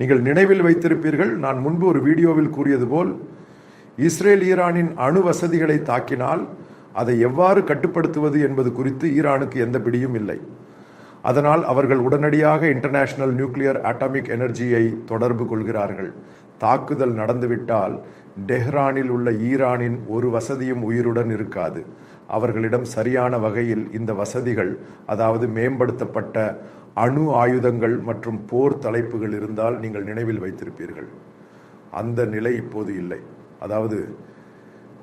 நீங்கள் நினைவில் வைத்திருப்பீர்கள். நான் முன்பு ஒரு வீடியோவில் கூறியது போல் இஸ்ரேல் ஈரானின் அணு வசதிகளை தாக்கினால் அதை எவ்வாறு கட்டுப்படுத்துவது என்பது குறித்து ஈரானுக்கு எந்த பிடியும் இல்லை. அதனால் அவர்கள் உடனடியாக இன்டர்நேஷனல் நியூக்ளியர் அட்டாமிக் எனர்ஜியை தொடர்பு கொள்கிறார்கள். தாக்குதல் நடந்துவிட்டால் டெஹ்ரானில் உள்ள ஈரானின் ஒரு வசதியும் உயிருடன் இருக்காது. அவர்களிடம் சரியான வகையில் இந்த வசதிகள் அதாவது மேம்படுத்தப்பட்ட அணு ஆயுதங்கள் மற்றும் போர் தலைப்புகள் இருந்தால் நீங்கள் நினைவில் வைத்திருப்பீர்கள். அந்த நிலை இப்போது இல்லை. அதாவது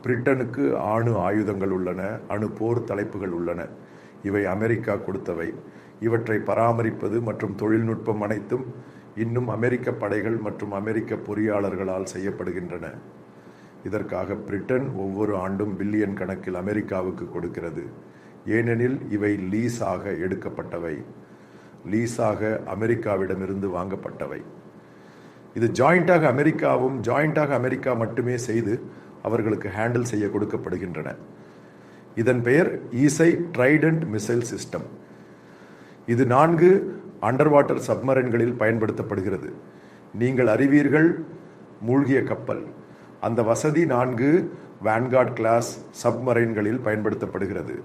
பிரிட்டனுக்கு அணு ஆயுதங்கள் உள்ளன அணு போர் தலைப்புகள் உள்ளன. இவை அமெரிக்கா கொடுத்தவை. இவற்றை பராமரிப்பது மற்றும் தொழில்நுட்பம் அனைத்தும் இன்னும் அமெரிக்க படைகள் மற்றும் அமெரிக்க பொறியாளர்களால் செய்யப்படுகின்றன. இதற்காக பிரிட்டன் ஒவ்வொரு ஆண்டும் பில்லியன் கணக்கில் அமெரிக்காவுக்கு கொடுக்கிறது. ஏனெனில் இவை லீஸாக எடுக்கப்பட்டவை. லீஸாக அமெரிக்காவிடமிருந்து வாங்கப்பட்டவை. இது ஜாயிண்டாக அமெரிக்காவும் ஜாயிண்டாக அமெரிக்கா மட்டுமே செய்து அவர்களுக்கு ஹேண்டில் செய்ய கொடுக்கப்படுகின்றன. இதன் பெயர் ஈசை ட்ரைடன்ட் மிசைல் சிஸ்டம். இது நான்கு அண்டர் வாட்டர் சப்மரன்களில் பயன்படுத்தப்படுகிறது. நீங்கள் அறிவீர்கள் மூழ்கிய கப்பல். அந்த வசதி நான்கு வேன்கார்ட் கிளாஸ் சப்மரைன்களில் பயன்படுத்தப்படுகிறது.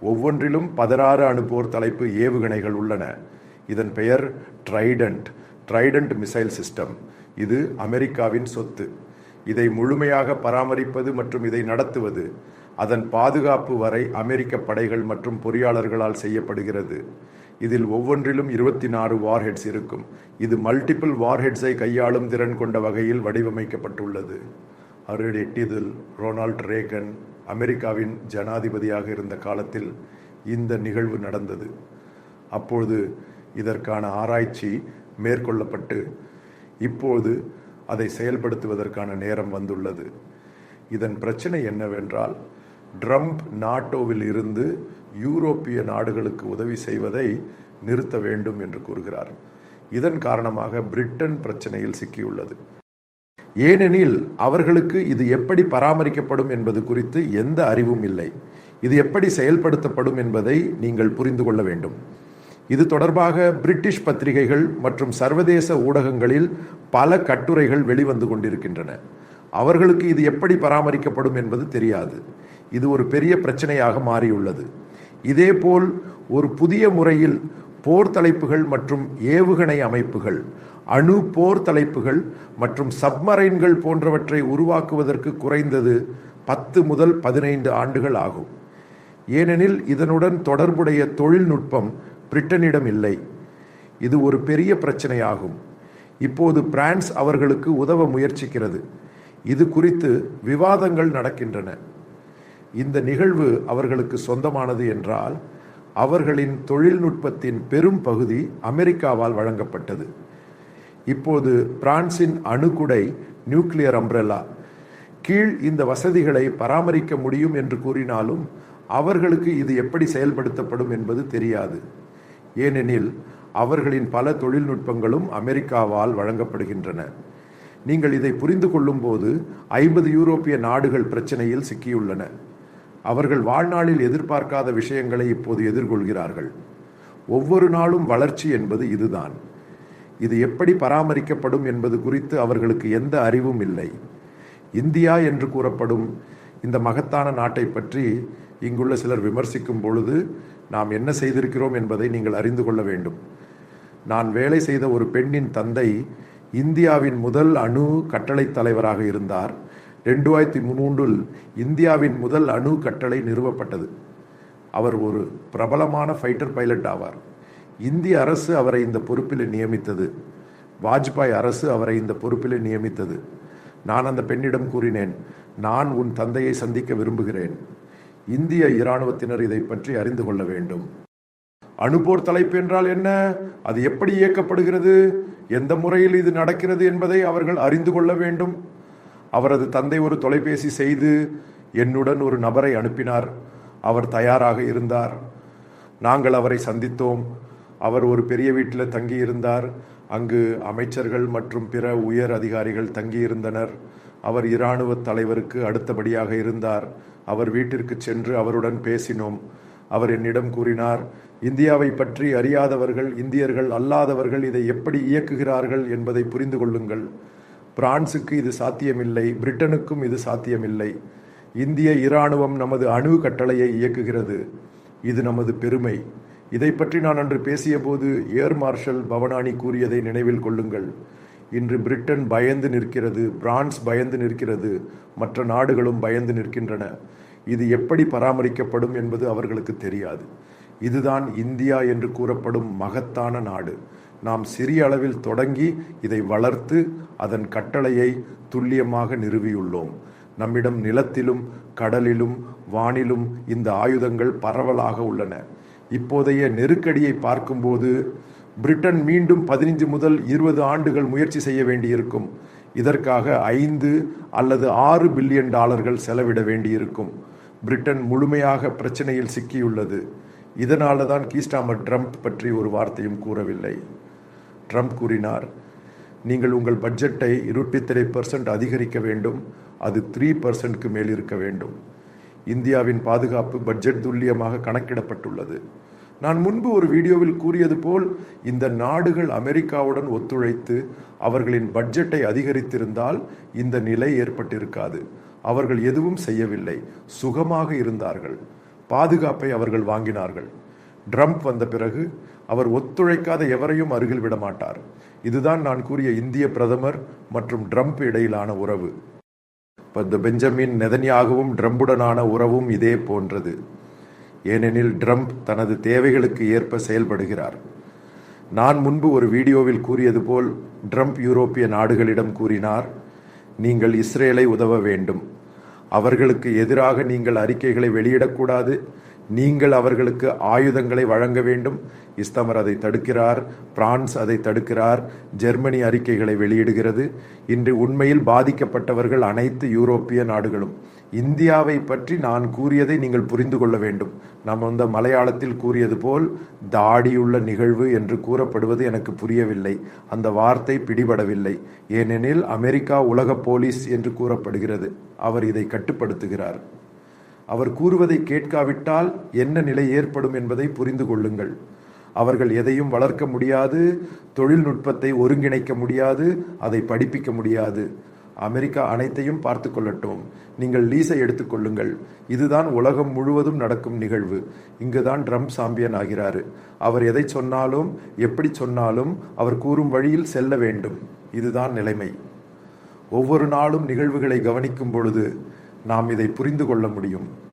ஒவ்வொன்றிலும் பதினாறு அணுப்போர் தலைப்பு ஏவுகணைகள் உள்ளன. இதன் பெயர் ட்ரைடன்ட் ட்ரைடன்ட் மிசைல் சிஸ்டம் இது அமெரிக்காவின் சொத்து. இதை முழுமையாக பராமரிப்பது மற்றும் இதை நடத்துவது அதன் பாதுகாப்பு வரை அமெரிக்க படைகள் மற்றும் பொறியாளர்களால் செய்யப்படுகிறது. இதில் ஒவ்வொன்றிலும் இருபத்தி நாலு வார்ஹெட்ஸ் இருக்கும். இது மல்டிபிள் வார்ஹெட்ஸை கையாளும் திறன் கொண்ட வகையில் வடிவமைக்கப்பட்டுள்ளது. அவருடைய எட்டிதில் ரொனால்ட் ரேகன் அமெரிக்காவின் ஜனாதிபதியாக இருந்த காலத்தில் இந்த நிகழ்வு நடந்தது. அப்பொழுது இதற்கான ஆராய்ச்சி மேற்கொள்ளப்பட்டு இப்போது அதை செயல்படுத்துவதற்கான நேரம் வந்துள்ளது. இதன் பிரச்சனை என்னவென்றால் ட்ரம்ப் நாட்டோவில் இருந்து யூரோப்பிய நாடுகளுக்கு உதவி செய்வதை நிறுத்த வேண்டும் என்று கூறுகிறார். இதன் காரணமாக பிரிட்டன் பிரச்சனையில் சிக்கியுள்ளது. ஏனெனில் அவர்களுக்கு இது எப்படி பராமரிக்கப்படும் என்பது குறித்து எந்த அறிவும் இல்லை. இது எப்படி செயல்படுத்தப்படும் என்பதை நீங்கள் புரிந்து கொள்ள வேண்டும். இது தொடர்பாக பிரிட்டிஷ் பத்திரிகைகள் மற்றும் சர்வதேச ஊடகங்களில் பல கட்டுரைகள் வெளிவந்து கொண்டிருக்கின்றன. அவர்களுக்கு இது எப்படி பராமரிக்கப்படும் என்பது தெரியாது. இது ஒரு பெரிய பிரச்சனையாக மாறியுள்ளது. இதேபோல் ஒரு புதிய முறையில் போர் தலைப்புகள் மற்றும் ஏவுகணை அமைப்புகள் அணு போர் தலைப்புகள் மற்றும் சப்மரைன்கள் போன்றவற்றை உருவாக்குவதற்கு குறைந்தது பத்து முதல் பதினைந்து ஆண்டுகள் ஆகும். ஏனெனில் இதனுடன் தொடர்புடைய தொழில்நுட்பம் பிரிட்டனிடம் இல்லை. இது ஒரு பெரிய பிரச்சனையாகும். இப்போது பிரான்ஸ் அவர்களுக்கு உதவ முயற்சிக்கிறது. இது குறித்து விவாதங்கள் நடக்கின்றன. இந்த நிகழ்வு அவர்களுக்கு சொந்தமானது என்றால் அவர்களின் தொழில்நுட்பத்தின் பெரும் பகுதி அமெரிக்காவால் வழங்கப்பட்டது. இப்போது பிரான்சின் அணுகுடை நியூக்ளியர் அம்ப்ரெல்லா கீழ் இந்த வசதிகளை பராமரிக்க முடியும் என்று கூறினாலும் அவர்களுக்கு இது எப்படி செயல்படுத்தப்படும் என்பது தெரியாது. ஏனெனில் அவர்களின் பல தொழில்நுட்பங்களும் அமெரிக்காவால் வழங்கப்படுகின்றன. நீங்கள் இதை புரிந்து கொள்ளும்போது ஐம்பது யூரோப்பிய நாடுகள் பிரச்சனையில் சிக்கியுள்ளன. அவர்கள் வாழ்நாளில் எதிர்பார்க்காத விஷயங்களை இப்போது எதிர்கொள்கிறார்கள். ஒவ்வொரு நாளும் வளர்ச்சி என்பது இதுதான். இது எப்படி பராமரிக்கப்படும் என்பது குறித்து அவர்களுக்கு எந்த அறிவும் இல்லை. இந்தியா என்று கூறப்படும் இந்த மகத்தான நாட்டை பற்றி இங்குள்ள சிலர் விமர்சிக்கும் பொழுது நாம் என்ன செய்திருக்கிறோம் என்பதை நீங்கள் அறிந்து கொள்ள வேண்டும். நான் வேலை செய்த ஒரு பெண்ணின் தந்தை இந்தியாவின் முதல் அணு கட்டளை தலைவராக இருந்தார். ரெண்டாயிரத்தி மூன்றில் இந்தியாவின் முதல் அணு கட்டளை நிறுவப்பட்டது. அவர் ஒரு பிரபலமான ஃபைட்டர் பைலட் ஆவார். இந்திய அரசு அவரை இந்த பொறுப்பில் நியமித்தது. வாஜ்பாய் அரசு அவரை இந்த பொறுப்பில் நியமித்தது. நான் அந்த பெண்ணிடம் கூறினேன் நான் உன் தந்தையை சந்திக்க விரும்புகிறேன். இந்திய இராணுவத்தினர் இதை பற்றி அறிந்து கொள்ள வேண்டும். அணுபோர் தலைப்பு என்றால் என்ன? அது எப்படி இயக்கப்படுகிறது? எந்த முறையில் இது நடக்கிறது என்பதை அவர்கள் அறிந்து கொள்ள வேண்டும். அவரது தந்தை ஒரு தொலைபேசி செய்து என்னுடன் ஒரு நபரை அனுப்பினார். அவர் தயாராக இருந்தார். நாங்கள் அவரை சந்தித்தோம். அவர் ஒரு பெரிய வீட்டில் தங்கியிருந்தார். அங்கு அமைச்சர்கள் மற்றும் பிற உயர் அதிகாரிகள் தங்கியிருந்தனர். அவர் இராணுவ தலைவருக்கு அடுத்தபடியாக இருந்தார். அவர் வீட்டிற்கு சென்று அவருடன் பேசினோம். அவர் என்னிடம் கூறினார் இந்தியாவை பற்றி அறியாதவர்கள் இந்தியர்கள் அல்லாதவர்கள் இதை எப்படி இயக்குகிறார்கள் என்பதை புரிந்து கொள்ளுங்கள். பிரான்சுக்கு இது சாத்தியமில்லை பிரிட்டனுக்கும் இது சாத்தியமில்லை. இந்திய இராணுவம் நமது அணு கட்டளையை இயக்குகிறது. இது நமது பெருமை. இதை பற்றி நான் அன்று பேசியபோது ஏர் மார்ஷல் பவனானி கூறியதை நினைவில் கொள்ளுங்கள். இன்று பிரிட்டன் பயந்து நிற்கிறது பிரான்ஸ் பயந்து நிற்கிறது மற்ற நாடுகளும் பயந்து நிற்கின்றன. இது எப்படி பராமரிக்கப்படும் என்பது அவர்களுக்கு தெரியாது. இதுதான் இந்தியா என்று கூறப்படும் மகத்தான நாடு. நாம் சிறிய அளவில் தொடங்கி இதை வளர்த்து அதன் கட்டளையை துல்லியமாக நிறுவியுள்ளோம். நம்மிடம் நிலத்திலும் கடலிலும் வானிலும் இந்த ஆயுதங்கள் பரவலாக உள்ளன. இப்போதைய நெருக்கடியை பார்க்கும்போது பிரிட்டன் மீண்டும் பதினைஞ்சு முதல் இருபது ஆண்டுகள் முயற்சி செய்ய வேண்டியிருக்கும். இதற்காக ஐந்து அல்லது ஆறு பில்லியன் டாலர்கள் செலவிட வேண்டியிருக்கும். பிரிட்டன் முழுமையாக பிரச்சனையில் சிக்கியுள்ளது. இதனால தான் கீஸ்டாமர் ட்ரம்ப் பற்றி ஒரு வார்த்தையும் கூறவில்லை. ட்ரம்ப் கூறினார் நீங்கள் உங்கள் பட்ஜெட்டை இருபத்தி பர்சன்ட் அதிகரிக்க வேண்டும். அது த்ரீ பர்சன்ட்க்கு மேல் இருக்க வேண்டும். இந்தியாவின் பாதுகாப்பு பட்ஜெட் துல்லியமாக கணக்கிடப்பட்டுள்ளது. நான் முன்பு ஒரு வீடியோவில் கூறியது போல் இந்த நாடுகள் அமெரிக்காவுடன் ஒத்துழைத்து அவர்களின் பட்ஜெட்டை அதிகரித்திருந்தால் இந்த நிலை ஏற்பட்டிருக்காது. அவர்கள் எதுவும் செய்யவில்லை. சுகமாக இருந்தார்கள். பாதுகாப்பை அவர்கள் வாங்கினார்கள். ட்ரம்ப் வந்த பிறகு அவர் ஒத்துழைக்காத எவரையும் அருகில் விட மாட்டார் இதுதான் நான் கூறிய இந்திய பிரதமர் மற்றும் ட்ரம்ப் இடையிலான உறவு. பெஞ்சமின் நெதன்யாகவும் ட்ரம்புடனான உறவும் இதே போன்றது. ஏனெனில் ட்ரம்ப் தனது தேவைகளுக்கு ஏற்ப செயல்படுகிறார். நான் முன்பு ஒரு வீடியோவில் கூறியது போல் ட்ரம்ப் யூரோப்பிய நாடுகளிடம் கூறினார் நீங்கள் இஸ்ரேலை உதவ வேண்டும். அவர்களுக்கு எதிராக நீங்கள் அறிக்கைகளை வெளியிடக்கூடாது. நீங்கள் அவர்களுக்கு ஆயுதங்களை வழங்க வேண்டும். இஸ்தமர் அதை தடுக்கிறார் பிரான்ஸ் அதை தடுக்கிறார் ஜெர்மனி அறிக்கைகளை வெளியிடுகிறது. இன்று உண்மையில் பாதிக்கப்பட்டவர்கள் அனைத்து யூரோப்பிய நாடுகளும். இந்தியாவை பற்றி நான் கூறியதை நீங்கள் புரிந்து கொள்ள வேண்டும். நாம் அந்த மலையாளத்தில் கூறியது போல் தாடியுள்ள நிகழ்வு என்று கூறப்படுவது எனக்கு புரியவில்லை. அந்த வார்த்தை பிடிபடவில்லை. ஏனெனில் அமெரிக்கா உலக போலீஸ் என்று கூறப்படுகிறது. அவர் இதை கட்டுப்படுத்துகிறார். அவர் கூறுவதை கேட்காவிட்டால் என்ன நிலை ஏற்படும் என்பதை புரிந்து கொள்ளுங்கள். அவர்கள் எதையும் வளர்க்க முடியாது தொழில்நுட்பத்தை ஒருங்கிணைக்க முடியாது அதை படிப்பிக்க முடியாது. அமெரிக்கா அனைத்தையும் பார்த்து கொள்ளட்டும். நீங்கள் லீஸை எடுத்துக்கொள்ளுங்கள் இதுதான் உலகம் முழுவதும் நடக்கும் நிகழ்வு. இங்குதான் ட்ரம்ப் சாம்பியன் ஆகிறாரு. அவர் எதை சொன்னாலும் எப்படி சொன்னாலும் அவர் கூறும் வழியில் செல்ல வேண்டும். இதுதான் நிலைமை. ஒவ்வொரு நாளும் நிகழ்வுகளை கவனிக்கும் பொழுது நாம் இதை புரிந்து கொள்ள முடியும்.